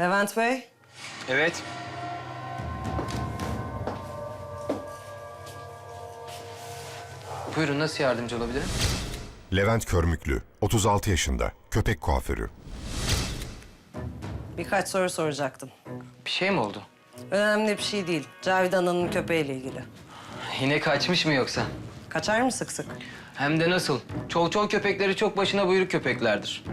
Levent Bey, Evet. Buyurun nasıl yardımcı olabilirim? Levent Körmüklü, 36 yaşında, köpek kuaförü. birkaç soru soracaktım. Bir şey mi oldu? Önemli bir şey değil. Cavidan Hanım'ın köpeğiyle ilgili. Yine kaçmış mı yoksa? Kaçar mı sık sık? Hem de nasıl? Çol çol köpekleri çok başına buyruk köpeklerdir.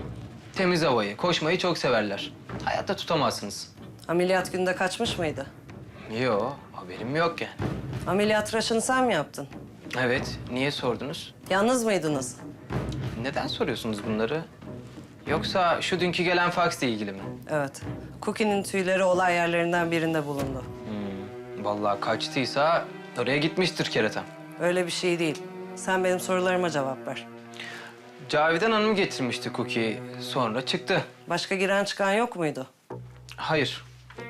Temiz havayı, koşmayı çok severler. Hayatta tutamazsınız. Ameliyat günde kaçmış mıydı? Yo, haberim yok yani. Ameliyat tıraşını sen mi yaptın? Evet, niye sordunuz? Yalnız mıydınız? Neden soruyorsunuz bunları? Yoksa şu dünkü gelen faksla ilgili mi? Evet. Cookie'nin tüyleri olay yerlerinden birinde bulundu. Vallahi kaçtıysa oraya gitmiştir kerata. Öyle bir şey değil. Sen benim sorularıma cevap ver. Cavidan Hanım getirmişti Cookie'yi. Sonra çıktı. Başka giren çıkan yok muydu? Hayır.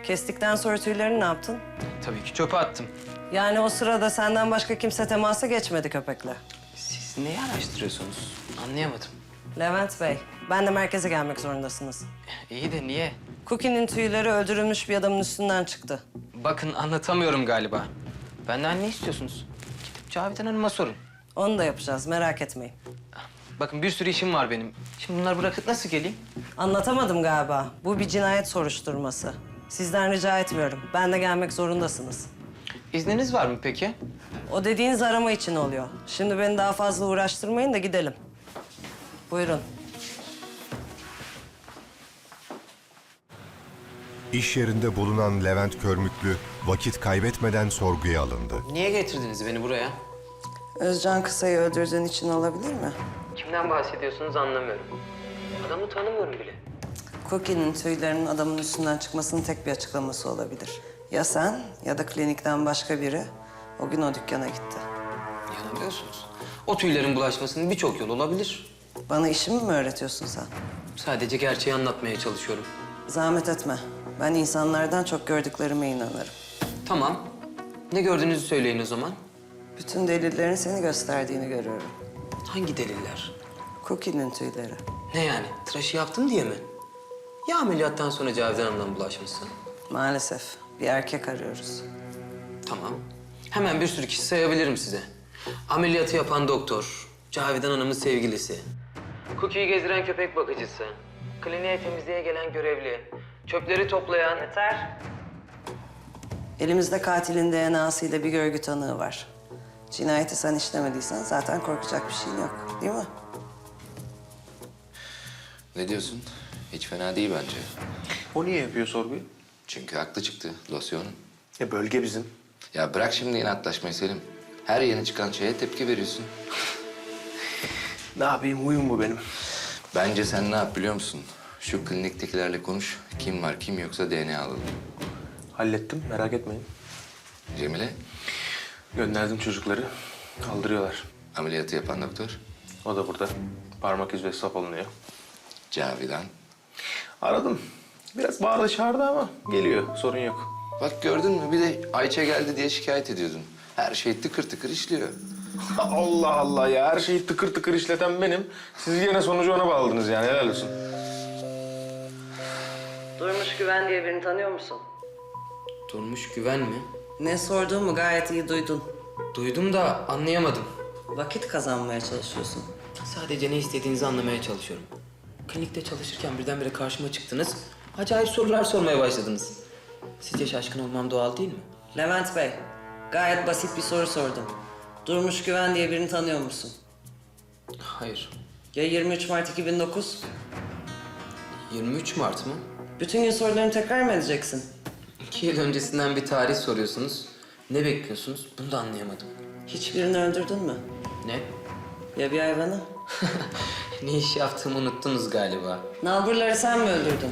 Kestikten sonra tüylerini ne yaptın? Tabii ki çöpe attım. Yani o sırada senden başka kimse temasa geçmedi köpekle. Siz neyi araştırıyorsunuz? Anlayamadım. Levent Bey, ben de merkeze gelmek zorundasınız. İyi de niye? Cookie'nin tüyleri öldürülmüş bir adamın üstünden çıktı. Bakın anlatamıyorum galiba. Benden ne istiyorsunuz? Gidip Cavidan Hanım'a sorun. Onu da yapacağız, merak etmeyin. Bakın bir sürü işim var benim. Şimdi bunları bırakıp nasıl geleyim? Anlatamadım galiba. Bu bir cinayet soruşturması. Sizden rica etmiyorum. Ben de gelmek zorundasınız. İzniniz var mı peki? O dediğiniz arama için oluyor. Şimdi beni daha fazla uğraştırmayın da gidelim. Buyurun. İş yerinde bulunan Levent Körmüklü, vakit kaybetmeden sorguya alındı. Niye getirdiniz beni buraya? Özcan Kısa'yı öldürdüğün için olabilir mi? Kimden bahsediyorsunuz anlamıyorum. Adamı tanımıyorum bile. Cookie'nin tüylerinin adamın üstünden çıkmasının tek bir açıklaması olabilir. Ya sen ya da klinikten başka biri o gün o dükkana gitti. Yanılıyorsunuz. O tüylerin bulaşmasının birçok yolu olabilir. Bana işimi mi öğretiyorsun sen? Sadece gerçeği anlatmaya çalışıyorum. Zahmet etme. Ben insanlardan çok gördüklerime inanırım. Tamam. Ne gördüğünüzü söyleyin o zaman. Bütün delillerin seni gösterdiğini görüyorum. Hangi deliller? Cookie'nin tüyleri. Ne yani? Tıraşı yaptın diye mi? Ya ameliyattan sonra Cavidan Hanım'dan bulaşmışsın? Maalesef bir erkek arıyoruz. Tamam. Hemen bir sürü kişi sayabilirim size. Ameliyatı yapan doktor, Cavidan Hanım'ın sevgilisi, Cookie'yi gezdiren köpek bakıcısı, kliniğe temizliğe gelen görevli, çöpleri toplayan... Yeter. Elimizde katilin DNA'sıyla bir görgü tanığı var. Cinayeti sen işlemediysen zaten korkacak bir şeyin yok, değil mi? Ne diyorsun? Hiç fena değil bence. O niye yapıyor sorguyu? Çünkü haklı çıktı losyonun. Ya bölge bizim. Ya bırak şimdi inatlaşmayı Selim. Her yeni çıkan şeye tepki veriyorsun. Ne yapayım huyum bu benim. Bence sen ne yap biliyor musun? Şu kliniktekilerle konuş. Kim var kim yoksa DNA alalım. Hallettim merak etmeyin. Cemile Gönderdim çocukları. Kaldırıyorlar. ameliyatı yapan doktor. O da burada. Parmak izi ve sap alınıyor. Cavidan. Aradım. Biraz bağırdı çağırdı ama geliyor. Sorun yok. Bak gördün mü bir de Ayça geldi diye şikayet ediyordun. Her şey tıkır tıkır işliyor. Allah Allah ya her şeyi tıkır tıkır işleten benim. Siz yine sonucu ona bağladınız yani helal olsun. Durmuş Güven diye birini tanıyor musun? Durmuş güven mi? Ne sorduğumu gayet iyi duydun. Duydum da anlayamadım. Vakit kazanmaya çalışıyorsun. Sadece ne istediğinizi anlamaya çalışıyorum. Klinikte çalışırken birdenbire karşıma çıktınız. Acayip sorular sormaya başladınız. Sizce şaşkın olmam doğal değil mi? Levent Bey, gayet basit bir soru sordum. Durmuş Güven diye birini tanıyor musun? Hayır. Ya 23 Mart 2009? 23 Mart mı? Bütün gün sorularını tekrar mı edeceksin? İki yıl öncesinden bir tarih soruyorsunuz. Ne bekliyorsunuz? Bunu da anlayamadım. Hiçbirini öldürdün mü? Ne? Ya bir hayvanı? ne iş yaptığımı unuttunuz galiba. Nalburları sen mi öldürdün?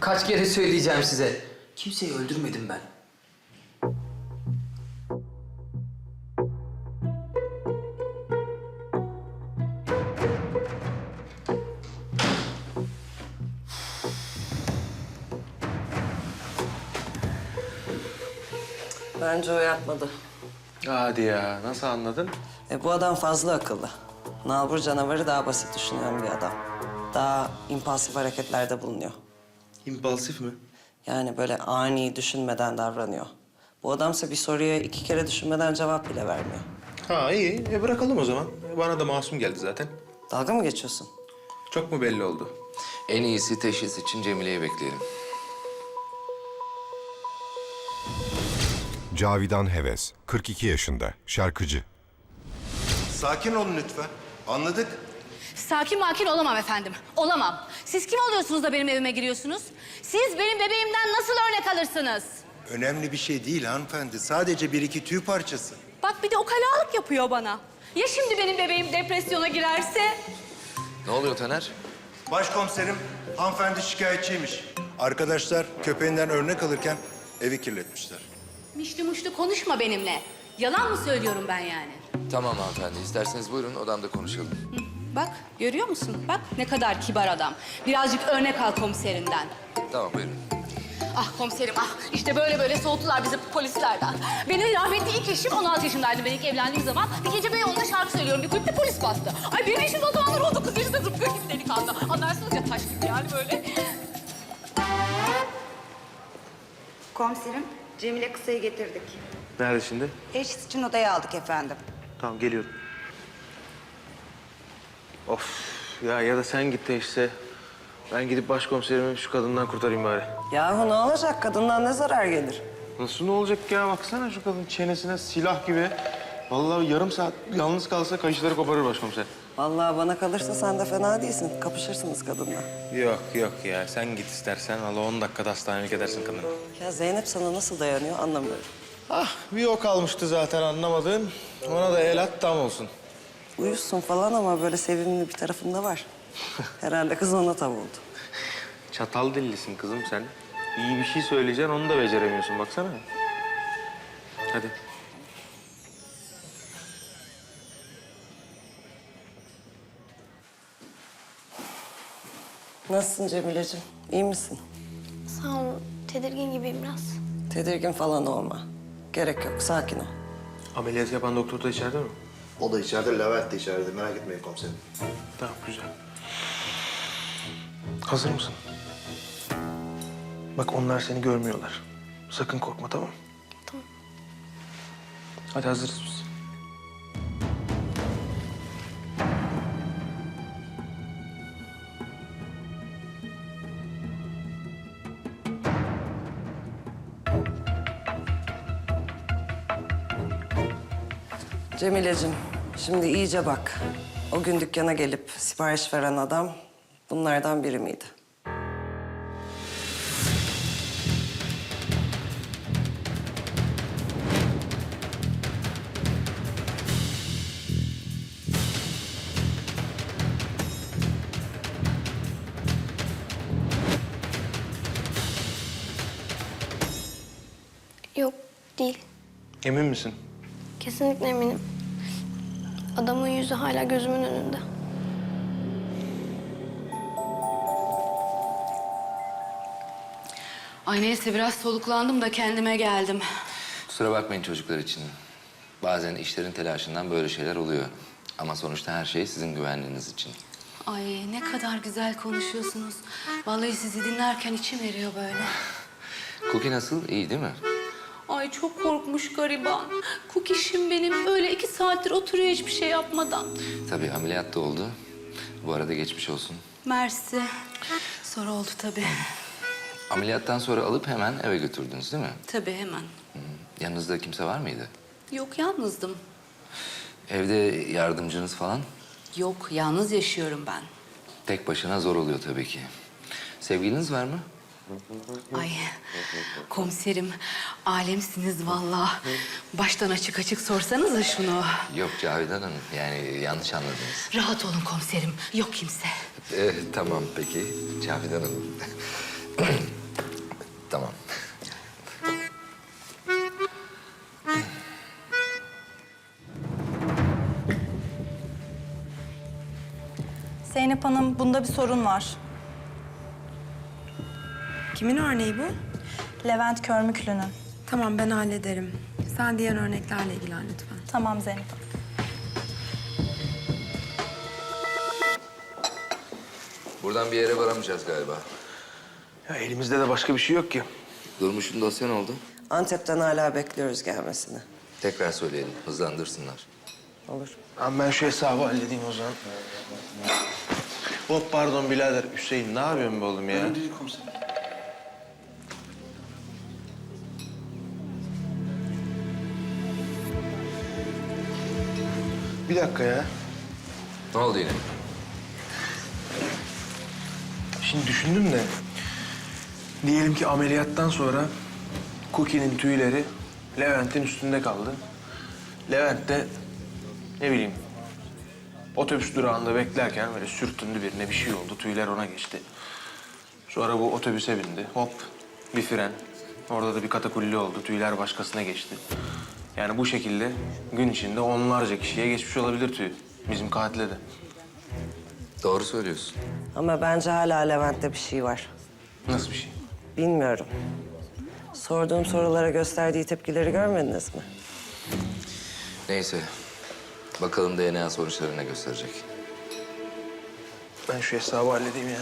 Kaç kere söyleyeceğim size. Kimseyi öldürmedim ben. Bence o yapmadı. Hadi ya nasıl anladın? E bu adam fazla akıllı. Nalbur canavarı daha basit düşünen bir adam. Daha impulsif hareketlerde bulunuyor. İmpulsif mi? Yani böyle ani düşünmeden davranıyor. Bu adamsa bir soruya iki kere düşünmeden cevap bile vermiyor. Ha iyi. E bırakalım o zaman. Bana da masum geldi zaten. Dalga mı geçiyorsun? Çok mu belli oldu? En iyisi teşhis için Cemile'yi bekleyelim. Cavidan Heves, 42 yaşında, şarkıcı. Sakin olun lütfen. Anladık. Sakin makin olamam efendim. Olamam. Siz kim oluyorsunuz da benim evime giriyorsunuz? Siz benim bebeğimden nasıl örnek alırsınız? Önemli bir şey değil hanımefendi. Sadece bir iki tüy parçası. Bak bir de ukalalık yapıyor bana. Ya şimdi benim bebeğim depresyona girerse? Ne oluyor Taner? Başkomiserim, hanımefendi şikayetçiymiş. Arkadaşlar köpeğinden örnek alırken evi kirletmişler. Mişli muşlu konuşma benimle. Yalan mı söylüyorum ben yani? Tamam hanımefendi. İsterseniz buyurun odamda konuşalım. Bak görüyor musun? Bak ne kadar kibar adam. Birazcık örnek al komiserinden. Tamam buyurun. Ah komiserim ah işte böyle böyle soğuttular bizi polislerden. Benim rahmetli ilk eşim 16 yaşındaydı ben ilk evlendiğim zaman. Bir gece Beyoğlu'nda şarkı söylüyorum bir kulüpte polis bastı. Ay benim eşim o zamanlar 19 yaşında zıplıyor gibi delikanlı. Anlarsınız ya taş gibi yani böyle. Komiserim, Cemile Kısa'yı getirdik. Nerede şimdi? Teşhis için odaya aldık efendim. Tamam geliyorum. Of ya ya da sen git teşhise. Ben gidip başkomiserimi şu kadından kurtarayım bari. Yahu ne olacak? Kadından ne zarar gelir? Nasıl ne olacak ya? Baksana şu kadın çenesine silah gibi. Vallahi yarım saat yalnız kalsa kayışları koparır başkomiser. Vallahi bana kalırsa sen de fena değilsin. Kapışırsınız kadınla. Yok yok ya sen git istersen. Allah 10 dakikada hastanelik edersin kadını. Ya Zeynep sana nasıl dayanıyor anlamıyorum. Ah bir o kalmıştı zaten anlamadığın. Ona da el at tam olsun. Uyusun falan ama böyle sevimli bir tarafında var. Herhalde kız ona tav oldu. Çatal dillisin kızım sen. İyi bir şey söyleyeceksin onu da beceremiyorsun baksana. Hadi. Nasılsın Cemileciğim? İyi misin? Sağ ol. Tedirgin gibiyim biraz. Tedirgin falan olma. Gerek yok, sakin ol. Ameliyat yapan doktor da içeride mi? O da içeride, Levent de içeride. Merak etmeyin komiserim. Tamam güzel. Hazır mısın? Bak onlar seni görmüyorlar. Sakın korkma tamam mı? Tamam. Hadi hazırız biz. Cemileciğim, şimdi iyice bak. O gün dükkana gelip sipariş veren adam bunlardan biri miydi? Yok, değil. Emin misin? Kesinlikle eminim. Adamın yüzü hala gözümün önünde. Ay neyse biraz soluklandım da kendime geldim. Kusura bakmayın çocuklar için. Bazen işlerin telaşından böyle şeyler oluyor. Ama sonuçta her şey sizin güvenliğiniz için. Ay ne kadar güzel konuşuyorsunuz. Vallahi sizi dinlerken içim eriyor böyle. Cookie nasıl? İyi değil mi? Ay çok korkmuş gariban. Kukişim benim öyle iki saattir oturuyor hiçbir şey yapmadan. Tabii ameliyat da oldu. Bu arada geçmiş olsun. Mersi. Sonra oldu tabii. Ameliyattan sonra alıp hemen eve götürdünüz değil mi? Tabii hemen. Yanınızda kimse var mıydı? Yok yalnızdım. Evde yardımcınız falan? Yok yalnız yaşıyorum ben. Tek başına zor oluyor tabii ki. Sevgiliniz var mı? Ay komiserim alemsiniz vallahi. Baştan açık açık sorsanıza şunu. Yok Cavidan Hanım. Yani yanlış anladınız. Rahat olun komiserim. Yok kimse. Ee, tamam peki. Cavidan Hanım. tamam. Zeynep Hanım, bunda bir sorun var. Kimin örneği bu? Levent Körmüklü'nün. Tamam ben hallederim. Sen diğer örneklerle ilgilen lütfen. Tamam Zeynep Hanım. Buradan bir yere varamayacağız galiba. Ya elimizde de başka bir şey yok ki. Durmuş'un dosya ne oldu? Antep'ten hala bekliyoruz gelmesini. Tekrar söyleyelim, hızlandırsınlar. Olur. Abi ben şu hesabı halledeyim o zaman. Hop pardon birader. Hüseyin ne yapıyorsun be oğlum ya? Bir dakika ya. Ne oldu yine? Şimdi düşündüm de... Diyelim ki ameliyattan sonra Cookie'nin tüyleri Levent'in üstünde kaldı. Levent de ne bileyim otobüs durağında beklerken böyle sürtündü birine bir şey oldu. Tüyler ona geçti. Sonra bu otobüse bindi. Hop bir fren. Orada da bir katakulli oldu. Tüyler başkasına geçti. Yani bu şekilde gün içinde onlarca kişiye geçmiş olabilir tüy. Bizim katile de. Doğru söylüyorsun. Ama bence hala Levent'te bir şey var. Nasıl bir şey? Bilmiyorum. Sorduğum sorulara gösterdiği tepkileri görmediniz mi? Neyse. Bakalım DNA sonuçları ne gösterecek. Ben şu hesabı halledeyim ya.